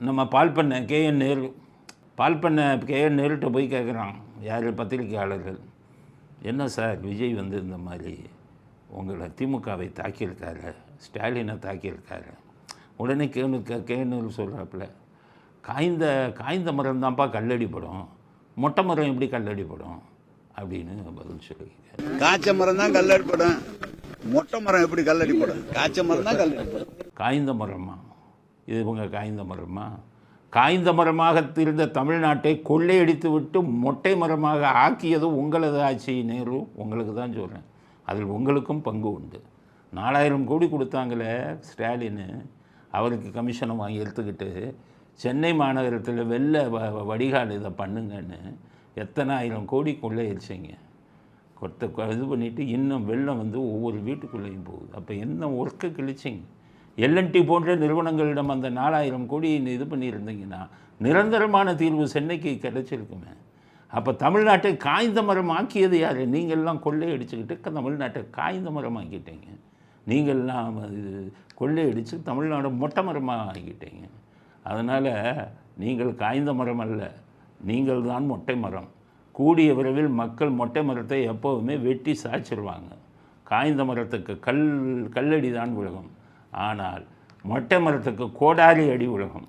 நம்ம பால் பண்ண கேஎன் நேரு பால் பண்ண கேஎன் நேருட்ட போய் கேட்குறான் யார்? பத்திரிக்கையாளர்கள் என்ன சார்? விஜய் வந்து இந்த மாதிரி உங்களை திமுகவை தாக்கியிருக்காரு ஸ்டாலினை தாக்கியிருக்காரு. உடனே கேனு கே கேனு சொல்கிறாப்புல காய்ந்த காய்ந்த மரம் தான்ப்பா கல்லடிப்படும் மொட்டை மரம் எப்படி கல்லடிப்படும் அப்படின்னு பதில் சொல்லியிருக்காரு. காய்ச்ச மரம் தான் கல்லடிப்படும் மொட்டை மரம் எப்படி கல்லடிப்படும் காய்ச்ச மரம் தான் கல்லடிப்படும் காய்ந்த மரமா? இது இவங்க காய்ந்த மரமா? காய்ந்த மரமாக இருந்த தமிழ்நாட்டை கொள்ளையடித்து விட்டு மொட்டை மரமாக ஆக்கியது உங்களது ஆட்சி நேரு. உங்களுக்கு தான் சொல்கிறேன் அதில் உங்களுக்கும் பங்கு உண்டு. நாலாயிரம் கோடி கொடுத்தாங்களே ஸ்டாலின். அவருக்கு கமிஷனை வாங்கி எடுத்துக்கிட்டு சென்னை மாநகரத்தில் வெளில வ- வடிகால் இதை பண்ணுங்கன்னு எத்தனை ஆயிரம் கோடி கொள்ளையடிச்சிங்க. கொத்த இது பண்ணிவிட்டு இன்னும் வெள்ளம் வந்து ஒவ்வொரு வீட்டுக்குள்ளேயும் போகுது. அப்போ என்ன ஒர்க்கு கிழிச்சிங்க? எல்என்டி போன்ற நிறுவனங்களிடம் அந்த நாலாயிரம் கோடி இது பண்ணியிருந்தீங்கன்னா நிரந்தரமான தீர்வு சென்னைக்கு கிடைச்சிருக்குமே. அப்போ தமிழ்நாட்டை காய்ந்த மரம் ஆக்கியது யார்? நீங்கள்லாம் கொள்ளையடிச்சுக்கிட்டு தமிழ்நாட்டை காய்ந்த மரம் ஆக்கிட்டீங்க நீங்கள்லாம் இது கொள்ளையடித்து தமிழ்நாடு மொட்டை மரமாக ஆக்கிட்டீங்க அதனால் நீங்கள் காய்ந்த மரம் அல்ல நீங்கள் தான் மொட்டை மரம். கூடிய விரைவில் மக்கள் மொட்டை மரத்தை எப்போவுமே வெட்டி சாய்ச்சிருவாங்க. காய்ந்த மரத்துக்கு கல் கல்லடி தான் உலகம் ஆனால் மொட்டை மரத்துக்கு கோடாரி அடி உலகம்.